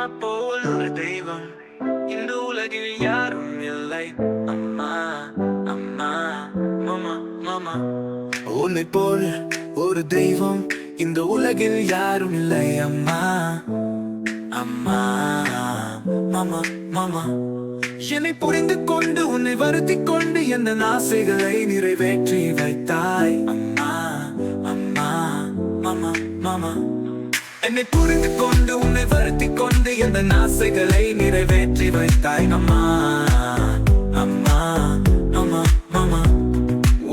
அம்மா போல் ஒரு தெய்வம். இந்த உலகில் யாரும் இல்லை. அம்மா அம்மா மாமா மாமா. உன்னை போல் ஒரு தெய்வம் இந்த உலகில் யாரும் இல்லை. அம்மா அம்மா மாமா மாமா. என்னை புரிந்து கொண்டு உன்னை வருத்தி கொண்டு எந்த ஆசைகளை நிறைவேற்றி வைத்தாய். அம்மா அம்மா மாமா மாமா. என்னை புரிந்து கொண்டு உன்னை வருத்தி கொண்டு எந்த ஆசைகளை நிறைவேற்றி வைத்தாய். அம்மா அம்மா அம்மா மாமா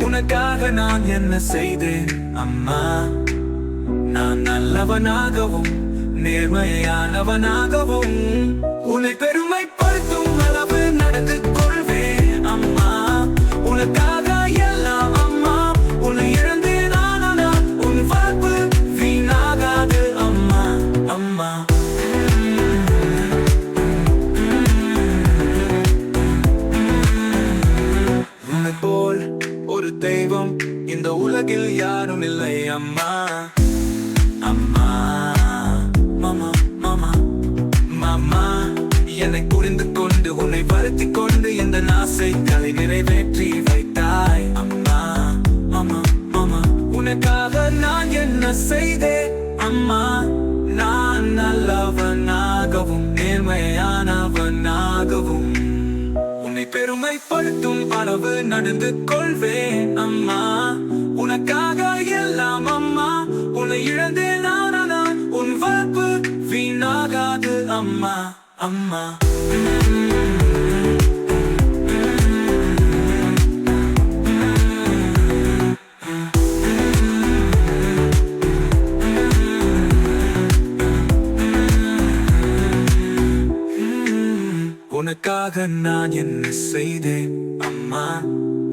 உனக்காக நான் என்ன செய்தேன்? அம்மா நான் நல்லவனாகவும் நேர்மையானவனாகவும் உன்னை பெருமை உலகில் யாரும் இல்லை அம்மா. அம்மா மாமா மாமா. மாமா என்னை புரிந்து கொண்டு உன்னை வருத்தி கொண்டு எந்த ஆசைகளை நிறைவேற்றி வைத்தாய். அம்மா மாமா மாமா. உனக்காக நான் என்ன செய்தேன்? அம்மா நான் நல்லவனாகவும் நேர்மையானவனாகவும். உன்னை பெருமைப்படுத்தும் அளவு நடந்து கொள்வேன் அம்மா. உனக்காக எல்லாம் அம்மா. உன்னை இழந்தே நானா உன் வளர்ப்பு வீணாகாது அம்மா. அம்மா. உனக்காக நான் என்ன செய்தேன் அம்மா?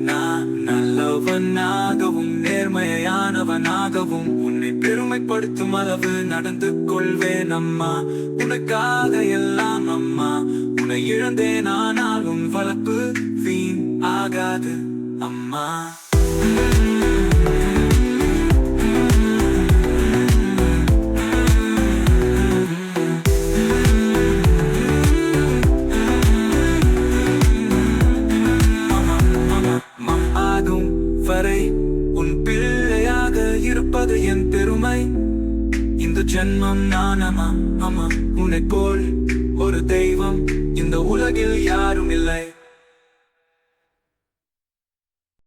நான் நல்லவனாகவும் நேர்மையானவனாகவும் உன்னை பெருமைப்படுத்தும் அளவு நடந்து கொள்வேன் அம்மா. உனக்காக எல்லாம் அம்மா. உன்னை இழந்தேன் ஆனாலும் வளர்ப்பு வீண் ஆகாது அம்மா. ஆகும் வரை உன் பிள்ளையாக இருப்பது என் பெருமை. இந்த ஜென்மம் நானமா அம்மா உன்னை போல் ஒரு தெய்வம் இந்த உலகில் யாரும் இல்லை.